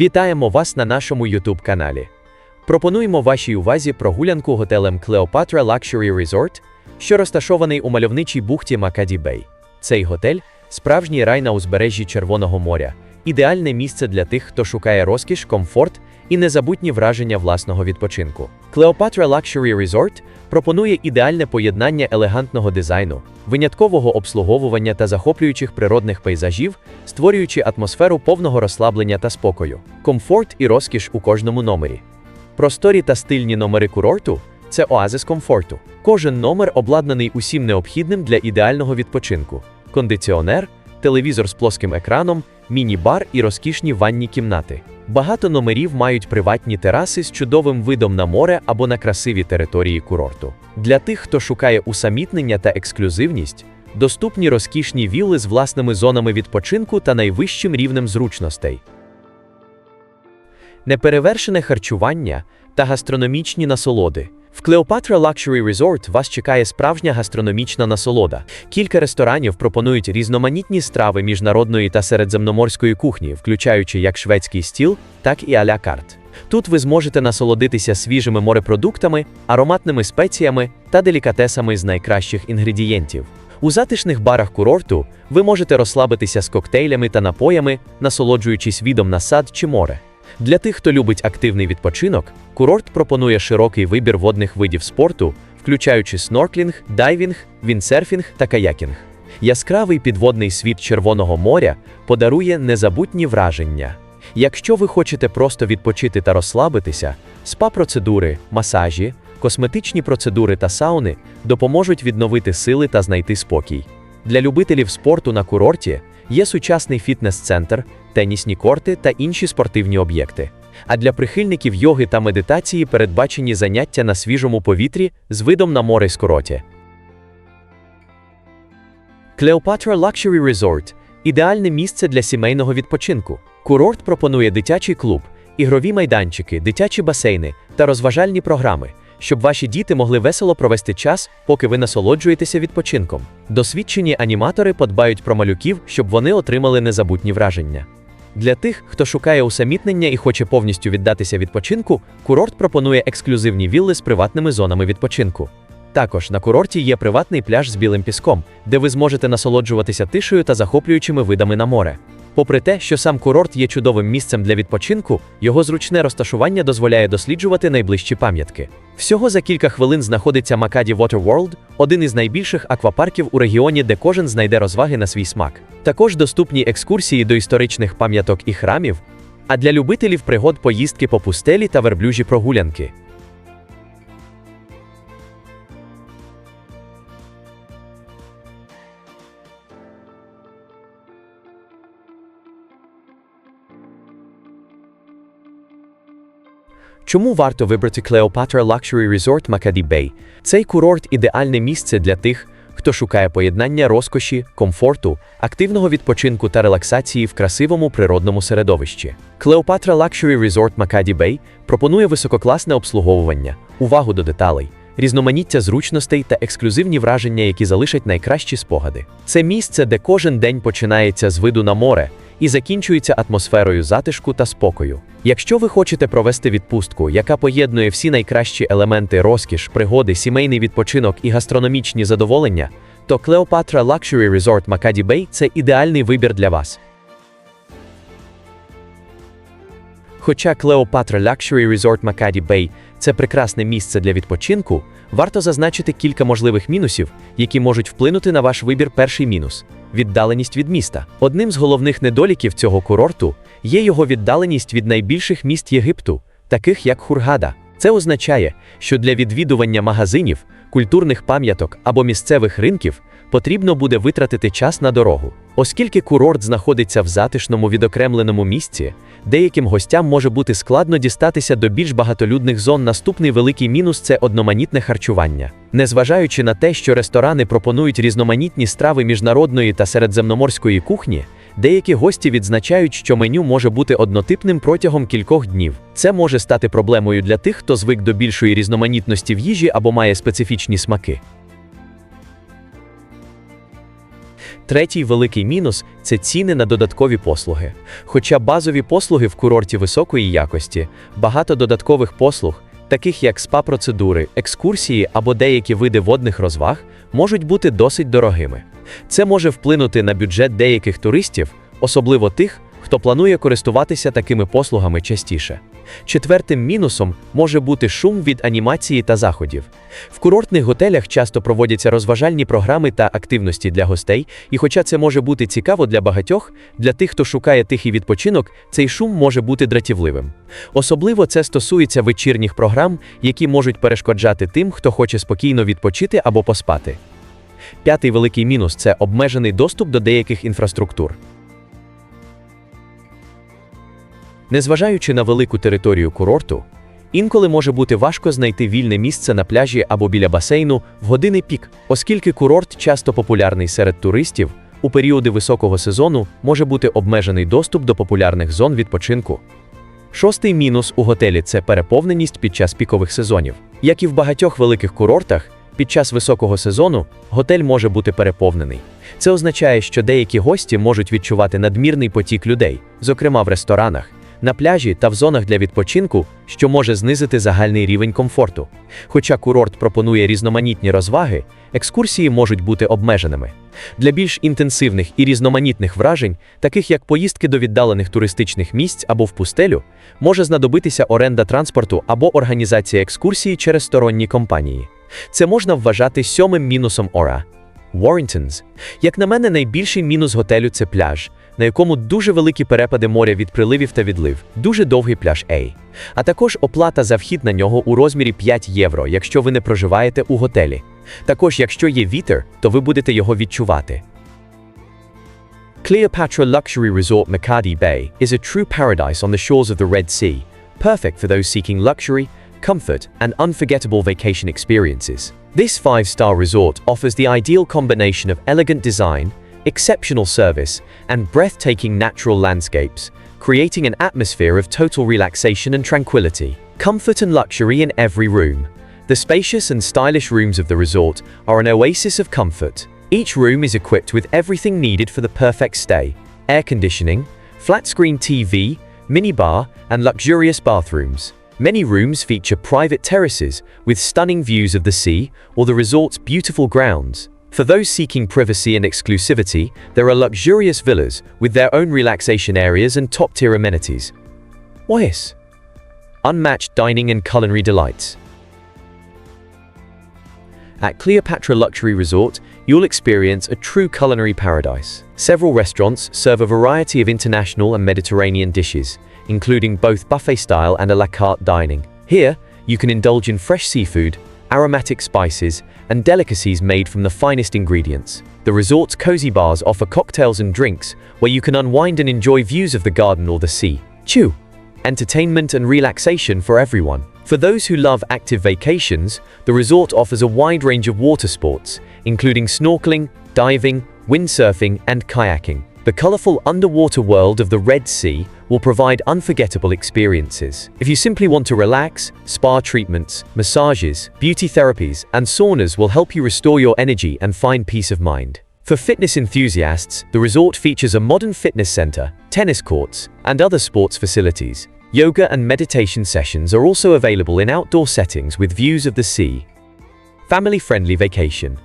Вітаємо вас на нашому YouTube каналі. Пропонуємо вашій увазі прогулянку готелем Cleopatra Luxury Resort, що розташований у мальовничій бухті Макаді Бей. Цей готель справжній рай на узбережжі Червоного моря, ідеальне місце для тих, хто шукає розкіш, комфорт і незабутні враження власного відпочинку. Cleopatra Luxury Resort пропонує ідеальне поєднання елегантного дизайну, виняткового обслуговування та захоплюючих природних пейзажів, створюючи атмосферу повного розслаблення та спокою, комфорт і розкіш у кожному номері. Просторі та стильні номери курорту це оазис комфорту. Кожен номер обладнаний усім необхідним для ідеального відпочинку: кондиціонер, телевізор з плоским екраном, міні-бар і розкішні ванні кімнати. Багато номерів мають приватні тераси з чудовим видом на море або на красиві території курорту. Для тих, хто шукає усамітнення та ексклюзивність, доступні розкішні вілли з власними зонами відпочинку та найвищим рівнем зручностей. Неперевершене харчування та гастрономічні насолоди. В Cleopatra Luxury Resort вас чекає справжня гастрономічна насолода. Кілька ресторанів пропонують різноманітні страви міжнародної та середземноморської кухні, включаючи як шведський стіл, так і а-ля карт. Тут ви зможете насолодитися свіжими морепродуктами, ароматними спеціями та делікатесами з найкращих інгредієнтів. У затишних барах курорту ви можете розслабитися з коктейлями та напоями, насолоджуючись відом на сад чи море. Для тих, хто любить активний відпочинок, курорт пропонує широкий вибір водних видів спорту, включаючи снорклінг, дайвінг, віндсерфінг та каякінг. Яскравий підводний світ Червоного моря подарує незабутні враження. Якщо ви хочете просто відпочити та розслабитися, спа-процедури, масажі, косметичні процедури та сауни допоможуть відновити сили та знайти спокій. Для любителів спорту на курорті є сучасний фітнес-центр, тенісні корти та інші спортивні об'єкти. А для прихильників йоги та медитації передбачені заняття на свіжому повітрі з видом на море скороті. Cleopatra Luxury Resort ідеальне місце для сімейного відпочинку. Курорт пропонує дитячий клуб, ігрові майданчики, дитячі басейни та розважальні програми, щоб ваші діти могли весело провести час, поки ви насолоджуєтеся відпочинком. Досвідчені аніматори подбають про малюків, щоб вони отримали незабутні враження. Для тих, хто шукає усамітнення і хоче повністю віддатися відпочинку, курорт пропонує ексклюзивні вілли з приватними зонами відпочинку. Також на курорті є приватний пляж з білим піском, де ви зможете насолоджуватися тишею та захоплюючими видами на море. Попри те, що сам курорт є чудовим місцем для відпочинку, його зручне розташування дозволяє досліджувати найближчі пам'ятки. Всього за кілька хвилин знаходиться Макаді Water World, один із найбільших аквапарків у регіоні, де кожен знайде розваги на свій смак. Також доступні екскурсії до історичних пам'яток і храмів, а для любителів пригод поїздки по пустелі та верблюжі прогулянки. Чому варто вибрати Cleopatra Luxury Resort Макаді Бей? Цей курорт ідеальне місце для тих, хто шукає поєднання розкоші, комфорту, активного відпочинку та релаксації в красивому природному середовищі. Cleopatra Luxury Resort Макаді Бей пропонує висококласне обслуговування, увагу до деталей, різноманіття зручностей та ексклюзивні враження, які залишать найкращі спогади. Це місце, де кожен день починається з виду на море і закінчується атмосферою затишку та спокою. Якщо ви хочете провести відпустку, яка поєднує всі найкращі елементи розкіш, пригоди, сімейний відпочинок і гастрономічні задоволення, то Cleopatra Luxury Resort Макаді Бей це ідеальний вибір для вас. Хоча Cleopatra Luxury Resort Макаді Бей це прекрасне місце для відпочинку, варто зазначити кілька можливих мінусів, які можуть вплинути на ваш вибір перший мінус віддаленість від міста. Одним з головних недоліків цього курорту є його віддаленість від найбільших міст Єгипту, таких як Хургада. Це означає, що для відвідування магазинів, культурних пам'яток або місцевих ринків потрібно буде витратити час на дорогу. Оскільки курорт знаходиться в затишному відокремленому місці, деяким гостям може бути складно дістатися до більш багатолюдних зон. Наступний великий мінус це одноманітне харчування. Незважаючи на те, що ресторани пропонують різноманітні страви міжнародної та середземноморської кухні, деякі гості відзначають, що меню може бути однотипним протягом кількох днів. Це може стати проблемою для тих, хто звик до більшої різноманітності в їжі або має специфічні смаки. Третій великий мінус це ціни на додаткові послуги. Хоча базові послуги в курорті високої якості, багато додаткових послуг, таких як спа-процедури, екскурсії або деякі види водних розваг, можуть бути досить дорогими. Це може вплинути на бюджет деяких туристів, особливо тих, хто планує користуватися такими послугами частіше. Четвертим мінусом може бути шум від анімації та заходів. В курортних готелях часто проводяться розважальні програми та активності для гостей, і хоча це може бути цікаво для багатьох, для тих, хто шукає тихий відпочинок, цей шум може бути дратівливим. Особливо це стосується вечірніх програм, які можуть перешкоджати тим, хто хоче спокійно відпочити або поспати. П'ятий великий мінус це обмежений доступ до деяких інфраструктур. Незважаючи на велику територію курорту, інколи може бути важко знайти вільне місце на пляжі або біля басейну в години пік, оскільки курорт часто популярний серед туристів, у періоди високого сезону може бути обмежений доступ до популярних зон відпочинку. Шостий мінус у готелі це переповненість під час пікових сезонів. Як і в багатьох великих курортах, під час високого сезону готель може бути переповнений. Це означає, що деякі гості можуть відчувати надмірний потік людей, зокрема в ресторанах на пляжі та в зонах для відпочинку, що може знизити загальний рівень комфорту. Хоча курорт пропонує різноманітні розваги, екскурсії можуть бути обмеженими. Для більш інтенсивних і різноманітних вражень, таких як поїздки до віддалених туристичних місць або в пустелю, може знадобитися оренда транспорту або організація екскурсії через сторонні компанії. Це можна вважати сьомим мінусом ора. Warringtons. Як на мене, найбільший мінус готелю це пляж, на якому дуже великі перепади моря від приливів та відлив, дуже довгий пляж A. А також оплата за вхід на нього у розмірі 5 євро, якщо ви не проживаєте у готелі. Також, якщо є вітер, то ви будете його відчувати. Cleopatra Luxury Resort Makati Bay is a true paradise on the shores of the Red Sea, perfect for those seeking luxury, comfort, and unforgettable vacation experiences. This five-star resort offers the ideal combination of elegant design, exceptional service, and breathtaking natural landscapes, creating an atmosphere of total relaxation and tranquility. Comfort and luxury in every room. The spacious and stylish rooms of the resort are an oasis of comfort. Each room is equipped with everything needed for the perfect stay air conditioning, flat screen TV, minibar, and luxurious bathrooms. Many rooms feature private terraces with stunning views of the sea or the resort's beautiful grounds. For those seeking privacy and exclusivity, there are luxurious villas with their own relaxation areas and top-tier amenities. Yes. Unmatched dining and culinary delights. At Cleopatra Luxury Resort, you'll experience a true culinary paradise. Several restaurants serve a variety of international and Mediterranean dishes, including both buffet-style and a la carte dining. Here, you can indulge in fresh seafood, aromatic spices, and delicacies made from the finest ingredients. The resort's cozy bars offer cocktails and drinks where you can unwind and enjoy views of the garden or the sea. Chew! Entertainment and relaxation for everyone. For those who love active vacations, the resort offers a wide range of water sports, including snorkeling, diving, windsurfing, and kayaking. The colorful underwater world of the Red Sea will provide unforgettable experiences. If you simply want to relax, spa treatments, massages, beauty therapies, and saunas will help you restore your energy and find peace of mind. For fitness enthusiasts, the resort features a modern fitness center, tennis courts, and other sports facilities. Yoga and meditation sessions are also available in outdoor settings with views of the sea. Family-friendly vacation.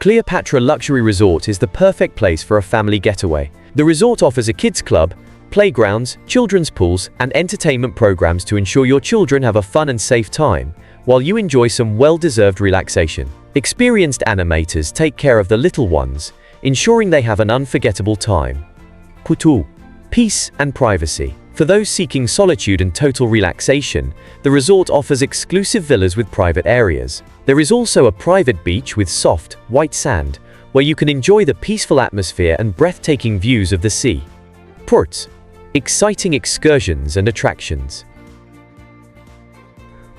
Cleopatra Luxury Resort is the perfect place for a family getaway. The resort offers a kids club, playgrounds, children's pools, and entertainment programs to ensure your children have a fun and safe time, while you enjoy some well-deserved relaxation. Experienced animators take care of the little ones, ensuring they have an unforgettable time. Putu. Peace and privacy. For those seeking solitude and total relaxation, the resort offers exclusive villas with private areas. There is also a private beach with soft, white sand, where you can enjoy the peaceful atmosphere and breathtaking views of the sea. Ports. Exciting excursions and attractions.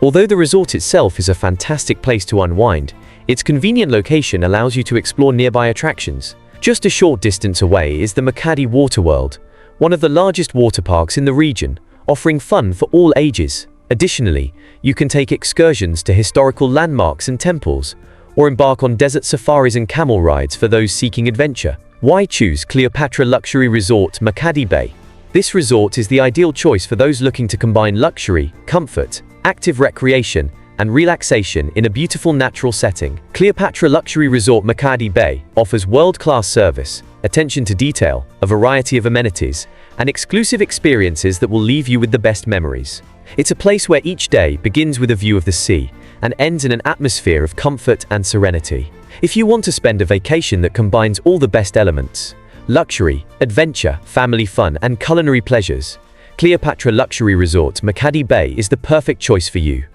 Although the resort itself is a fantastic place to unwind, its convenient location allows you to explore nearby attractions. Just a short distance away is the Makati Water World, one of the largest water parks in the region, offering fun for all ages. Additionally, you can take excursions to historical landmarks and temples, or embark on desert safaris and camel rides for those seeking adventure. Why choose Cleopatra Luxury Resort Makati Bay? This resort is the ideal choice for those looking to combine luxury, comfort, active recreation, and relaxation in a beautiful natural setting. Cleopatra Luxury Resort Makati Bay offers world-class service, attention to detail, a variety of amenities, and exclusive experiences that will leave you with the best memories. It's a place where each day begins with a view of the sea and ends in an atmosphere of comfort and serenity. If you want to spend a vacation that combines all the best elements, luxury, adventure, family fun, and culinary pleasures, Cleopatra Luxury Resort Makati Bay is the perfect choice for you.